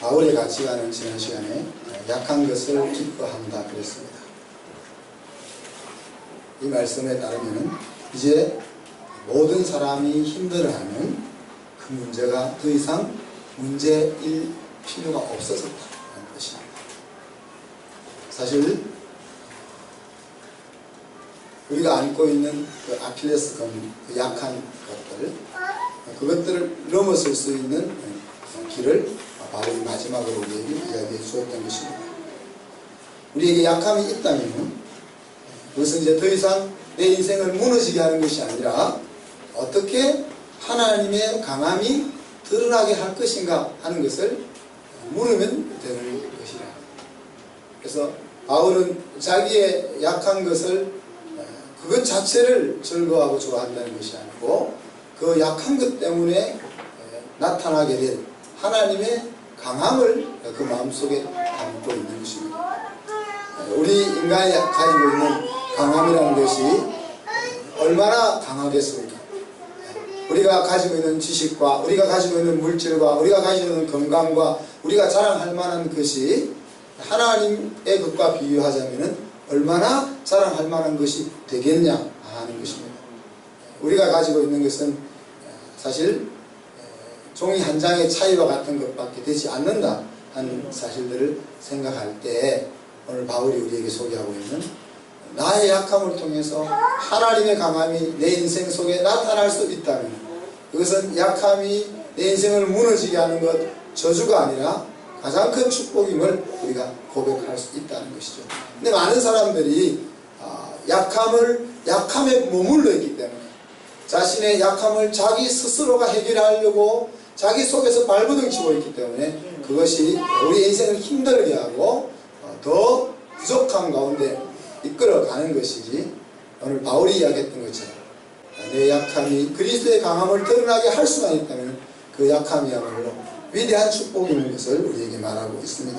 바울의 가치관은 지난 시간에 약한 것을 기뻐한다 그랬습니다. 이 말씀에 따르면 이제 모든 사람이 힘들어하는 그 문제가 더 이상 문제일 필요가 없어졌다는 것입니다. 사실 우리가 안고 있는 그 아킬레스 건 그 약한 것들 그것들을 넘어설 수 있는 길을 바울이 마지막으로 우리에게 이야기해 주었던 것입니다. 우리에게 약함이 있다면 그것은 이제 더 이상 내 인생을 무너지게 하는 것이 아니라 어떻게 하나님의 강함이 드러나게 할 것인가 하는 것을 물으면 되는 것이라. 그래서 바울은 자기의 약한 것을 그것 자체를 즐거워하고 좋아한다는 것이 아니고 그 약한 것 때문에 나타나게 된 하나님의 강함을 그 마음속에 담고 있는 것입니다. 우리 인간이 가지고 있는 강함이라는 것이 얼마나 강하겠습니까? 우리가 가지고 있는 지식과 우리가 가지고 있는 물질과 우리가 가지고 있는 건강과 우리가 자랑할 만한 것이 하나님의 것과 비교하자면 얼마나 자랑할 만한 것이 되겠냐 하는 것입니다. 우리가 가지고 있는 것은 사실 종이 한 장의 차이와 같은 것밖에 되지 않는다 하는 사실들을 생각할 때 오늘 바울이 우리에게 소개하고 있는 나의 약함을 통해서 하나님의 강함이 내 인생 속에 나타날 수 있다면 그것은 약함이 내 인생을 무너지게 하는 것 저주가 아니라 가장 큰 축복임을 우리가 고백할 수 있다는 것이죠. 근데 많은 사람들이 약함을 약함에 머물러 있기 때문에 자신의 약함을 자기 스스로가 해결하려고 자기 속에서 발버둥 치고 있기 때문에 그것이 우리 인생을 힘들게 하고 더 부족함 가운데 이끌어가는 것이지 오늘 바울이 이야기했던 것처럼 내 약함이 그리스도의 강함을 드러나게 할 수만 있다면 그 약함이야말로 위대한 축복인 것을 우리에게 말하고 있습니다.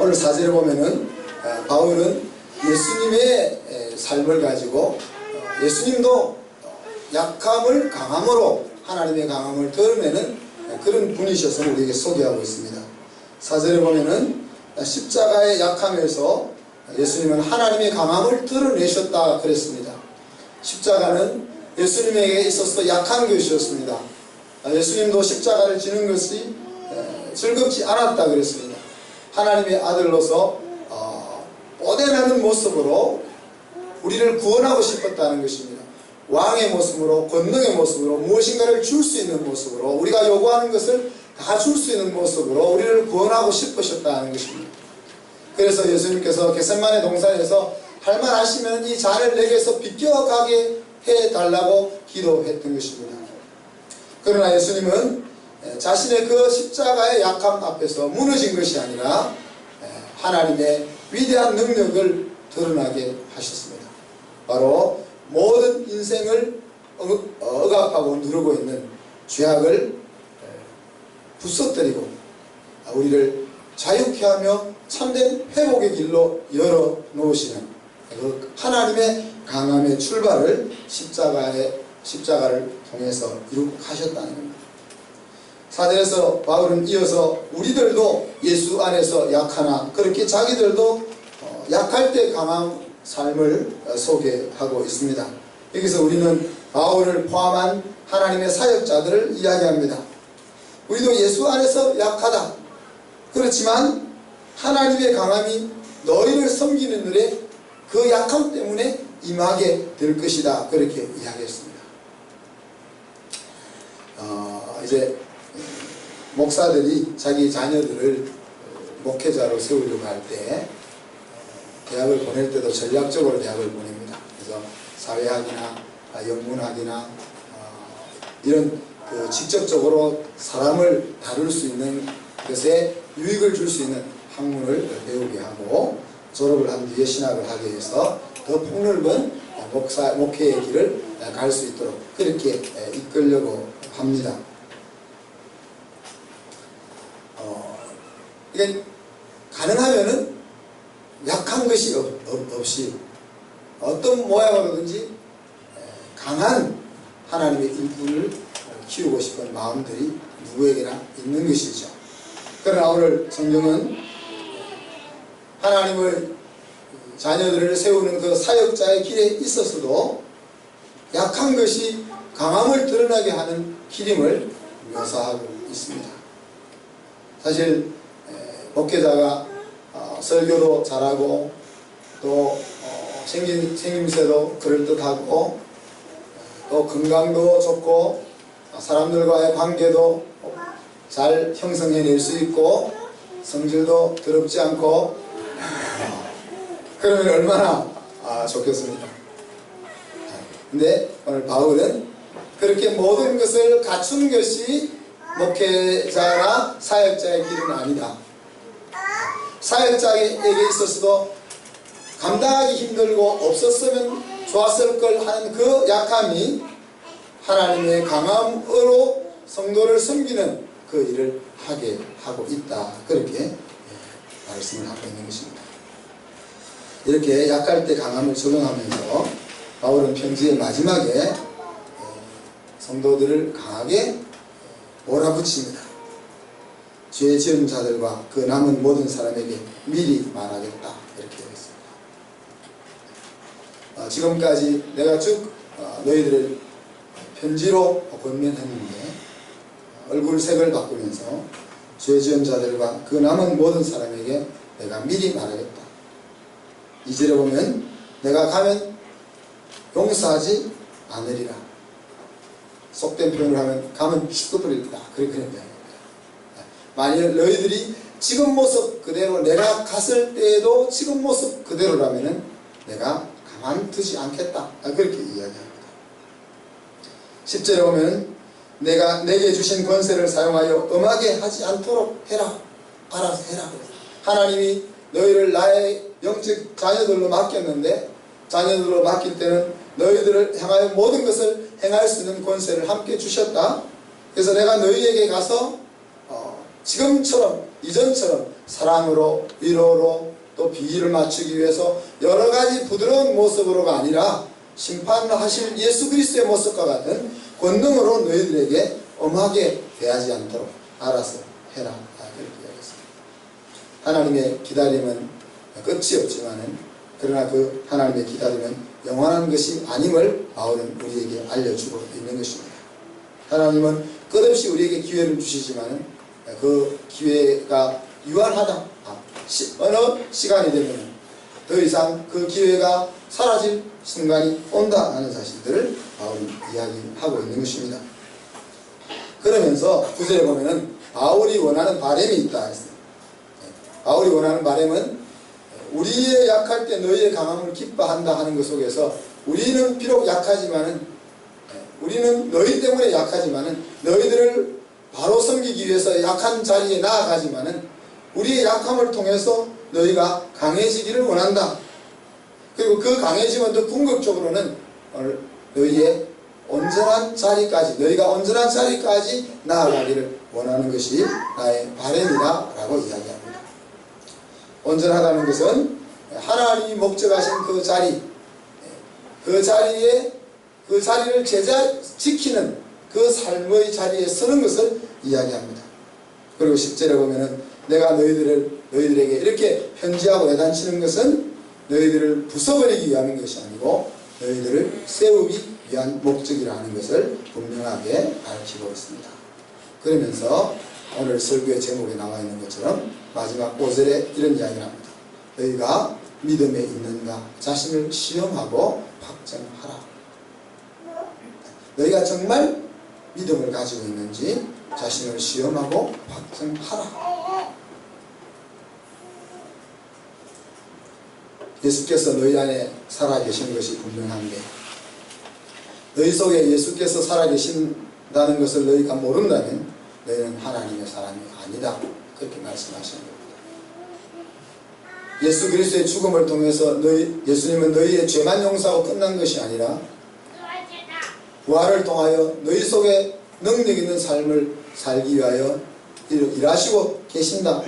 오늘 사절에 보면은 바울은 예수님의 삶을 가지고 예수님도 약함을 강함으로 하나님의 강함을 드러내는 그런 분이셔서 우리에게 소개하고 있습니다. 사절에 보면은 십자가의 약함에서 예수님은 하나님의 강함을 드러내셨다 그랬습니다. 십자가는 예수님에게 있어서 약한 것이었습니다. 예수님도 십자가를 지는 것이 즐겁지 않았다 그랬습니다. 하나님의 아들로서 뻗어나는 모습으로 우리를 구원하고 싶었다는 것입니다. 왕의 모습으로 권능의 모습으로 무엇인가를 줄 수 있는 모습으로 우리가 요구하는 것을 다 줄 수 있는 모습으로 우리를 구원하고 싶으셨다는 것입니다. 그래서 예수님께서 개선만의 동산에서 할만하시면 이 잔을 내게서 비껴가게 해달라고 기도했던 것입니다. 그러나 예수님은 자신의 그 십자가의 약함 앞에서 무너진 것이 아니라 하나님의 위대한 능력을 드러나게 하셨습니다. 바로 모든 인생을 억압하고 누르고 있는 죄악을 부서뜨리고 우리를 자유케 하며 참된 회복의 길로 열어 놓으시는 그 하나님의 강함의 출발을 십자가의 십자가를 통해서 이룩하셨다는 겁니다. 사절에서 바울은 이어서 우리들도 예수 안에서 약하나 그렇게 자기들도 약할 때 강한 삶을 소개하고 있습니다. 여기서 우리는 바울을 포함한 하나님의 사역자들을 이야기합니다. 우리도 예수 안에서 약하다. 그렇지만 하나님의 강함이 너희를 섬기는 일에 그 약함 때문에 임하게 될 것이다. 그렇게 이야기했습니다. 어, 이제 목사들이 자기 자녀들을 목회자로 세우려고 할 때 대학을 보낼 때도 전략적으로 대학을 보냅니다. 그래서 사회학이나 영문학이나 이런 그 직접적으로 사람을 다룰 수 있는 것에 유익을 줄 수 있는 학문을 배우게 하고 졸업을 한 뒤에 신학을 하게 해서 더 폭넓은 목사, 목회의 길을 갈 수 있도록 그렇게 이끌려고 합니다. 어, 이게 가능하면은 약한 것이 없, 없이 어떤 모양으로든지 강한 하나님의 일꾼을 키우고 싶은 마음들이 누구에게나 있는 것이죠. 그러나 오늘 성경은 하나님의 자녀들을 세우는 그 사역자의 길에 있어서도 약한 것이 강함을 드러나게 하는 기림을 묘사하고 있습니다. 사실 에, 목회자가 어, 설교도 잘하고 또 어, 생긴, 생김새도 그럴듯하고 또 건강도 좋고 어, 사람들과의 관계도 잘 형성해낼 수 있고 성질도 더럽지 않고 어, 그러면 얼마나 아, 좋겠습니까? 근데 오늘 바울은 그렇게 모든 것을 갖춘 것이 목회자나 사역자의 길은 아니다. 사역자에게 있어서도 감당하기 힘들고 없었으면 좋았을 걸 하는 그 약함이 하나님의 강함으로 성도를 섬기는 그 일을 하게 하고 있다. 그렇게 예, 말씀을 하고 있는 것입니다. 이렇게 약할 때 강함을 적용하면서 바울은 편지의 마지막에 예, 성도들을 강하게 몰아붙입니다. 죄 지은 자들과 그 남은 모든 사람에게 미리 말하겠다. 이렇게 되어 있습니다. 어, 지금까지 내가 쭉 어, 너희들을 편지로 권면했는데 얼굴 색을 바꾸면서 죄 지은 자들과 그 남은 모든 사람에게 내가 미리 말하겠다. 이절에 보면 내가 가면 용서하지 않으리라. 속된 표현을 하면 가면 죽어버리리라. 그렇게 거예요. 만일 너희들이 지금 모습 그대로 내가 갔을 때에도 지금 모습 그대로라면은 내가 가만 두지 않겠다. 아, 그렇게 이야기합니다. 10절에 보면 내가 내게 주신 권세를 사용하여 엄하게 하지 않도록 해라. 알아서 해라. 하나님이 너희를 나의 영적 자녀들로 맡겼는데 자녀들로 맡길 때는 너희들을 향하여 모든 것을 행할 수 있는 권세를 함께 주셨다. 그래서 내가 너희에게 가서 어, 지금처럼 이전처럼 사랑으로 위로로 또 비위를 맞추기 위해서 여러 가지 부드러운 모습으로가 아니라 심판하실 예수 그리스도의 모습과 같은 권능으로 너희들에게 엄하게 대하지 않도록 알아서 해라. 하나님의 기다림은 끝이 없지만은 그러나 그 하나님의 기다림은 영원한 것이 아님을 바울은 우리에게 알려주고 있는 것입니다. 하나님은 끝없이 우리에게 기회를 주시지만은 그 기회가 유한하다. 아, 시, 어느 시간이 되면 더 이상 그 기회가 사라질 순간이 온다 하는 사실들을 바울이 이야기하고 있는 것입니다. 그러면서 구절에 보면은 바울이 원하는 바램이 있다 했어요. 바울이 원하는 바램은 우리의 약할 때 너희의 강함을 기뻐한다 하는 것 속에서 우리는 비록 약하지만은 우리는 너희 때문에 약하지만은 너희들을 바로 섬기기 위해서 약한 자리에 나아가지만은 우리의 약함을 통해서 너희가 강해지기를 원한다. 그리고 그 강해짐은 또 궁극적으로는 너희의 온전한 자리까지 너희가 온전한 자리까지 나아가기를 원하는 것이 나의 바램이다 라고 이야기합니다. 온전하다는 것은 하나님이 목적하신 그 자리 그 자리에 그 자리를 제자 지키는 그 삶의 자리에 서는 것을 이야기합니다. 그리고 10절에 보면은 내가 너희들을 너희들에게 이렇게 편지하고 애단치는 것은 너희들을 부숴버리기 위한 것이 아니고 너희들을 세우기 위한 목적이라는 것을 분명하게 밝히고 있습니다. 그러면서 오늘 설교의 제목에 나와 있는 것처럼 마지막 5절에 이런 이야기를 합니다. 너희가 믿음에 있는가 자신을 시험하고 확정하라. 너희가 정말 믿음을 가지고 있는지 자신을 시험하고 확정하라. 예수께서 너희 안에 살아계신 것이 분명한데 너희 속에 예수께서 살아계신다는 것을 너희가 모른다면 너희는 하나님의 사람이 아니다. 그렇게 말씀하시는 겁니다. 예수 그리스도의 죽음을 통해서 너희 예수님은 너희의 죄만 용서하고 끝난 것이 아니라 부활을 통하여 너희 속에 능력 있는 삶을 살기 위하여 일하시고 계신다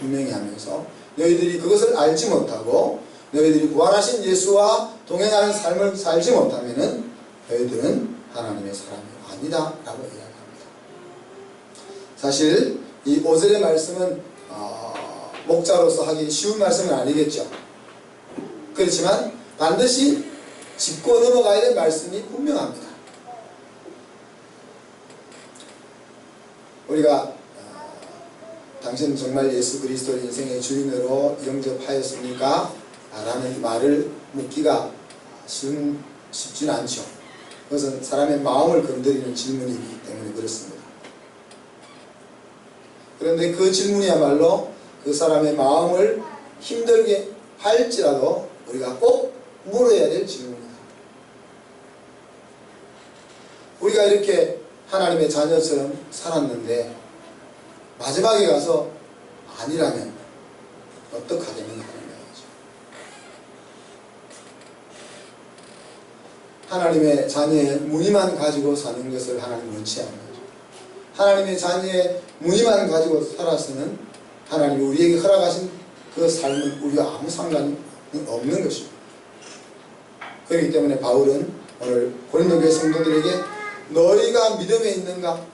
분명히 하면서 너희들이 그것을 알지 못하고 너희들이 부활하신 예수와 동행하는 삶을 살지 못하면은 너희들은 하나님의 사람이 아니다 라고 이야기합니다. 사실 이 오절의 말씀은 어, 목자로서 하기 쉬운 말씀은 아니겠죠. 그렇지만 반드시 짚고 넘어가야 될 말씀이 분명합니다. 우리가 어, 당신 정말 예수 그리스도 인생의 주인으로 영접하였습니까? 아, 라는 말을 묻기가 쉬운, 쉽지는 않죠. 그것은 사람의 마음을 건드리는 질문이기 때문에 그렇습니다. 그런데 그 질문이야말로 그 사람의 마음을 힘들게 할지라도 우리가 꼭 물어야 될 질문입니다. 우리가 이렇게 하나님의 자녀처럼 살았는데 마지막에 가서 아니라면 어떡하겠느냐 하는 거죠. 하나님의 자녀의 무늬만 가지고 사는 것을 하나님 원치 않는 거죠. 하나님의 자녀의 무늬만 가지고 살아서는 하나님이 우리에게 허락하신 그 삶은 우리와 아무 상관이 없는 것입니다. 그렇기 때문에 바울은 오늘 고린도교회 성도들에게 너희가 믿음에 있는가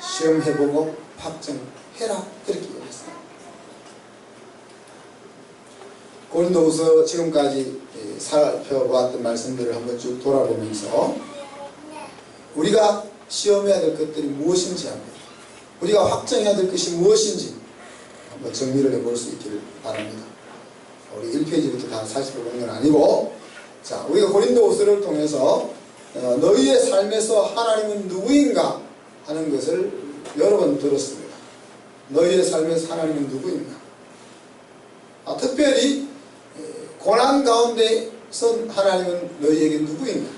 시험해보고 확정해라 그렇게 얘기했어요. 고린도후서 지금까지 예, 살펴보았던 말씀들을 한번 쭉 돌아보면서 우리가 시험해야 될 것들이 무엇인지 합니다. 우리가 확정해야 될 것이 무엇인지 한번 정리를 해볼 수 있기를 바랍니다. 우리 1페이지부터 다 살펴보는 건 아니고 자 우리가 고린도후서를 통해서 어, 너희의 삶에서 하나님은 누구인가 하는 것을 여러 번 들었습니다. 너희의 삶에서 하나님은 누구인가? 아, 특별히 고난 가운데선 하나님은 너희에게 누구인가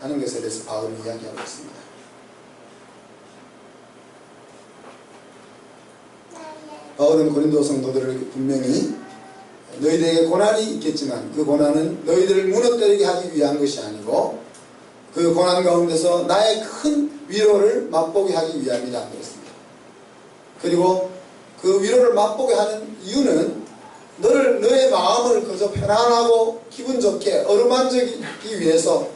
하는 것에 대해서 바울은 이야기하고 있습니다. 바울은 고린도 성도들을 분명히 너희들에게 고난이 있겠지만 그 고난은 너희들을 무너뜨리게 하기 위한 것이 아니고 그 고난 가운데서 나의 큰 위로를 맛보게 하기 위함이다 그랬습니다. 그리고 그 위로를 맛보게 하는 이유는 너를 너의 마음을 그저 편안하고 기분 좋게 어루만지기 위해서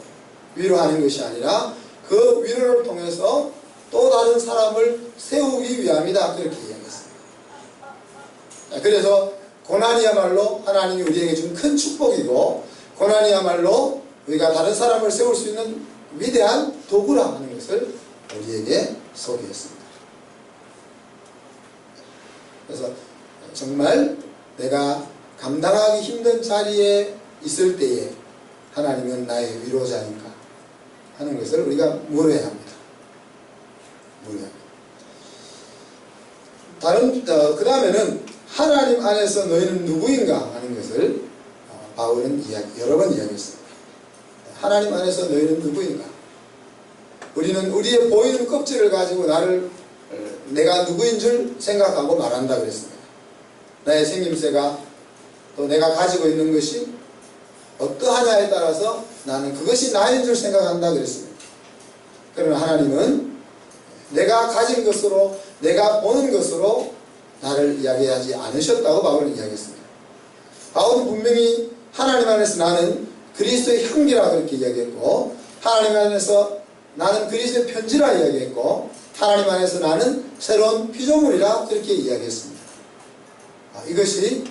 위로하는 것이 아니라 그 위로를 통해서 또 다른 사람을 세우기 위함이다 그렇게 이야기했습니다. 그래서 고난이야말로 하나님이 우리에게 준 큰 축복이고 고난이야말로 우리가 다른 사람을 세울 수 있는 위대한 도구라 하는 것을 우리에게 소개했습니다. 그래서 정말 내가 감당하기 힘든 자리에 있을 때에 하나님은 나의 위로자인가 하는 것을 우리가 물어야 합니다. 물어야 합니다. 다른 어, 그 다음에는 하나님 안에서 너희는 누구인가 하는 것을 어, 바울은 이야기, 여러 번 이야기했습니다. 하나님 안에서 너희는 누구인가? 우리는 우리의 보이는 껍질을 가지고 나를 어, 내가 누구인 줄 생각하고 말한다 그랬습니다. 나의 생김새가 또 내가 가지고 있는 것이 어떠하냐에 따라서 나는 그것이 나인 줄 생각한다 그랬습니다. 그러나 하나님은 내가 가진 것으로 내가 보는 것으로 나를 이야기하지 않으셨다고 바울은 이야기했습니다. 바울은 분명히 하나님 안에서 나는 그리스도의 향기라 그렇게 이야기했고 하나님 안에서 나는 그리스도의 편지라 이야기했고 하나님 안에서 나는 새로운 피조물이라 그렇게 이야기했습니다. 아, 이것이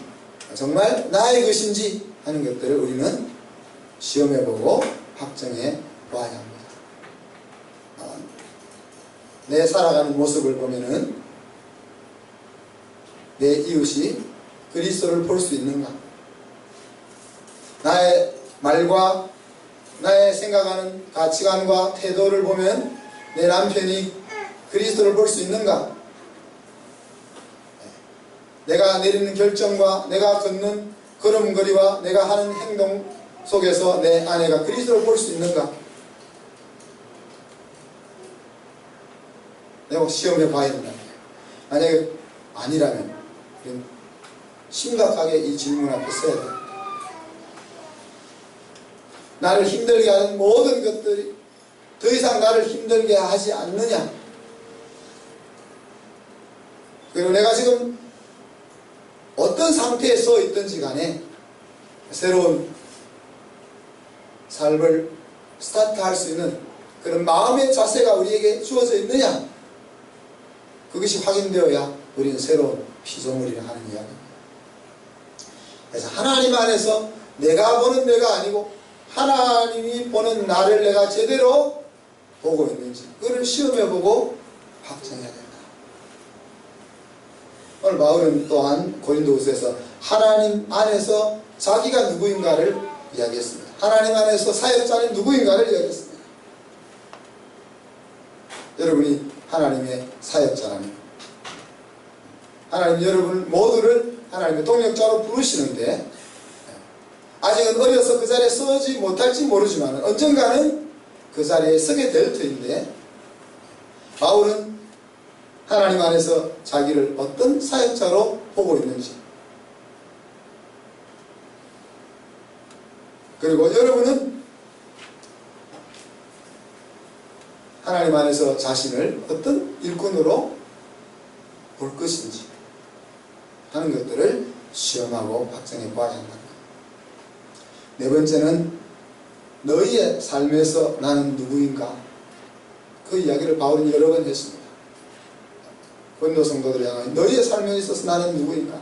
정말 나의 것인지 하는 것들을 우리는 시험해보고 확정해 봐야 합니다. 아, 내 살아가는 모습을 보면은 내 이웃이 그리스도를 볼 수 있는가? 나의 말과 나의 생각하는 가치관과 태도를 보면 내 남편이 그리스도를 볼 수 있는가? 내가 내리는 결정과 내가 걷는 걸음걸이와 내가 하는 행동 속에서 내 아내가 그리스도를 볼 수 있는가? 내가 시험해 봐야 된다. 만약에 아니라면 심각하게 이 질문 앞에 서야 돼. 나를 힘들게 하는 모든 것들이 더 이상 나를 힘들게 하지 않느냐? 그리고 내가 지금 어떤 상태에 서 있든지 간에 새로운 삶을 스타트할 수 있는 그런 마음의 자세가 우리에게 주어져 있느냐? 그것이 확인되어야 우리는 새로운 피조물이라 하는 이야기입니다. 그래서 하나님 안에서 내가 보는 내가 아니고 하나님이 보는 나를 내가 제대로 보고 있는지 그를 시험해보고 확정해야 된다. 오늘 바울은 또한 고린도후서에서 하나님 안에서 자기가 누구인가를 이야기했습니다. 하나님 안에서 사역자는 누구인가를 이야기했습니다. 여러분이 하나님의 사역자라면 하나님 여러분 모두를 하나님의 동력자로 부르시는데 아직은 어려서 그 자리에 서지 못할지 모르지만 언젠가는 그 자리에 서게 될 터인데 바울은 하나님 안에서 자기를 어떤 사역자로 보고 있는지 그리고 여러분은 하나님 안에서 자신을 어떤 일꾼으로 볼 것인지 하는 것들을 시험하고 확정해 봐야 한다. 네 번째는 너희의 삶에서 나는 누구인가? 그 이야기를 바울은 여러 번 했습니다. 고린도 성도들을 향하여 너희의 삶에 있어서 나는 누구인가?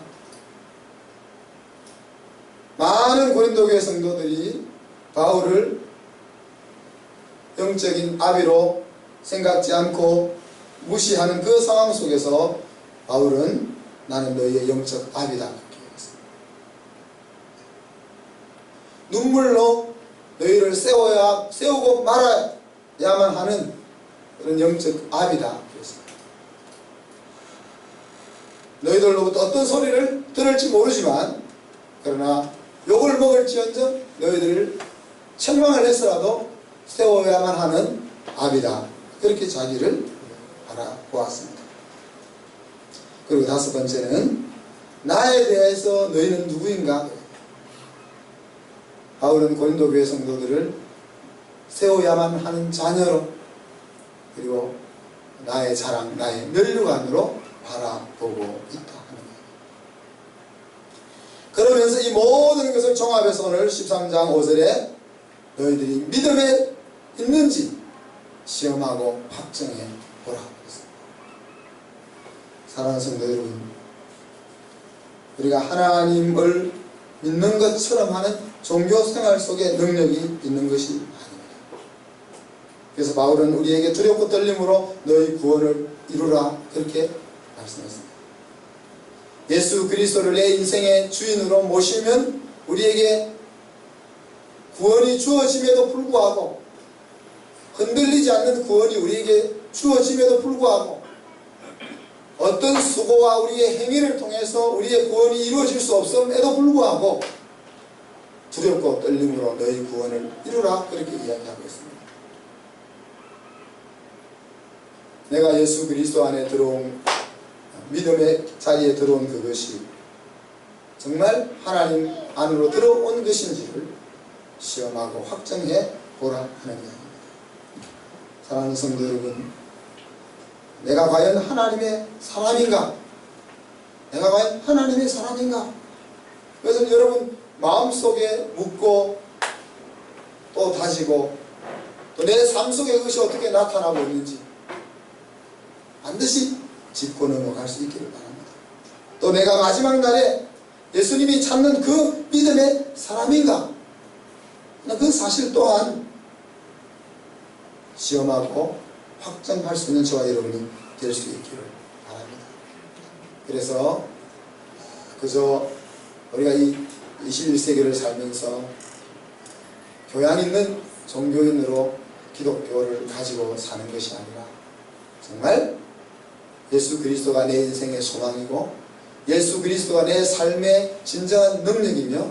많은 고린도 교회 성도들이 바울을 영적인 아비로 생각지 않고 무시하는 그 상황 속에서 바울은 나는 너희의 영적 아비다. 눈물로 너희를 세워야 세우고 말아야만 하는 그런 영적 그랬습니다. 너희들로부터 어떤 소리를 들을지 모르지만 그러나 욕을 먹을지언정 너희들을 책망을 해서라도 세워야만 하는 아비다. 그렇게 자기를 알아보았습니다. 그리고 다섯 번째는 나에 대해서 너희는 누구인가? 바울은 고린도 교회 성도들을 세워야만 하는 자녀로 그리고 나의 자랑, 나의 면류관으로 바라보고 있다 하는 거예요. 그러면서 이 모든 것을 종합해서 오늘 13장 5절에 너희들이 믿음에 있는지 시험하고 확정해 보라. 사랑하는 성도 여러분, 우리가 하나님을 믿는 것처럼 하는 종교 생활 속에 능력이 있는 것이 아닙니다. 그래서 바울은 우리에게 두렵고 떨림으로 너희 구원을 이루라 그렇게 말씀했습니다. 예수 그리스도를 내 인생의 주인으로 모시면 우리에게 구원이 주어짐에도 불구하고 흔들리지 않는 구원이 우리에게 주어짐에도 불구하고 어떤 수고와 우리의 행위를 통해서 우리의 구원이 이루어질 수 없음에도 불구하고 두렵고 떨림으로 너희 구원을 이루라 그렇게 이야기하고 있습니다. 내가 예수 그리스도 안에 들어온 믿음의 자리에 들어온 그것이 정말 하나님 안으로 들어온 것인지를 시험하고 확정해 보라 하는 이야기입니다. 사랑하는 성도 여러분, 내가 과연 하나님의 사람인가? 내가 과연 하나님의 사람인가? 그래서 여러분 마음속에 묻고 또 다지고 또 내 삶 속에 그것이 어떻게 나타나고 있는지 반드시 짚고 넘어갈 수 있기를 바랍니다. 또 내가 마지막 날에 예수님이 찾는 그 믿음의 사람인가? 그 사실 또한 시험하고 확정할 수 있는 저와 여러분이 될 수 있기를 바랍니다. 그래서 그저 우리가 이 21세기를 살면서 교양 있는 종교인으로 기독교를 가지고 사는 것이 아니라 정말 예수 그리스도가 내 인생의 소망이고 예수 그리스도가 내 삶의 진정한 능력이며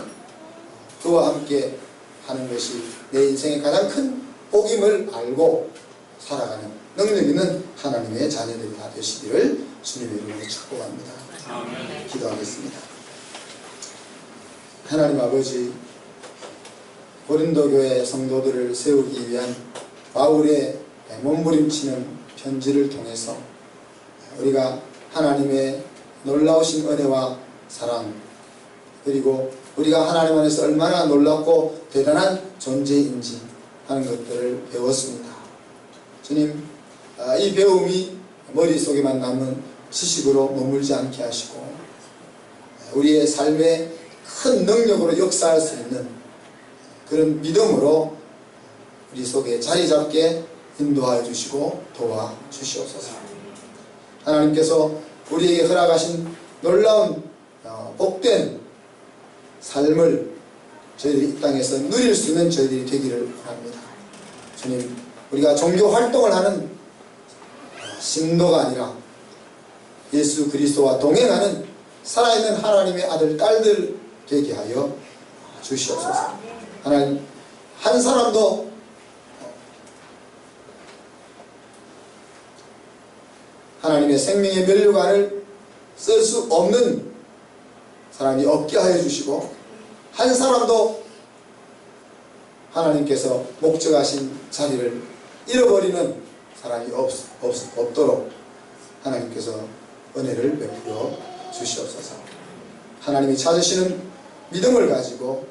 그와 함께 하는 것이 내 인생의 가장 큰 복임을 알고 살아가는 능력 있는 하나님의 자녀들이 다 되시기를 주님의 이름으로 축복합니다. 아멘. 기도하겠습니다. 하나님 아버지 고린도 교회 성도들을 세우기 위한 바울의 몸부림치는 편지를 통해서 우리가 하나님의 놀라우신 은혜와 사랑 그리고 우리가 하나님 안에서 얼마나 놀랍고 대단한 존재인지 하는 것들을 배웠습니다. 주님, 아, 이 배움이 머릿속에만 남은 지식으로 머물지 않게 하시고 우리의 삶에 큰 능력으로 역사할 수 있는 그런 믿음으로 우리 속에 자리 잡게 인도하여 주시고 도와 주시옵소서. 하나님께서 우리에게 허락하신 놀라운 어, 복된 삶을 저희들이 이 땅에서 누릴 수 있는 저희들이 되기를 바랍니다. 주님, 우리가 종교 활동을 하는 어, 신도가 아니라 예수 그리스도와 동행하는 살아있는 하나님의 아들, 딸들 되게 하여 주시옵소서. 하나님, 한 사람도 하나님의 생명의 면류관을 쓸 수 없는 사람이 없게 하여 주시고 한 사람도 하나님께서 목적하신 자리를 잃어버리는 사람이 없, 없, 없도록 하나님께서 은혜를 베풀어 주시옵소서. 하나님이 찾으시는 믿음을 가지고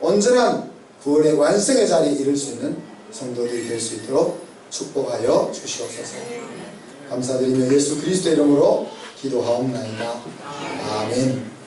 온전한 구원의 완성의 자리에 이를 수 있는 성도들이 될 수 있도록 축복하여 주시옵소서. 감사드리며 예수 그리스도 이름으로 기도하옵나이다. 아멘.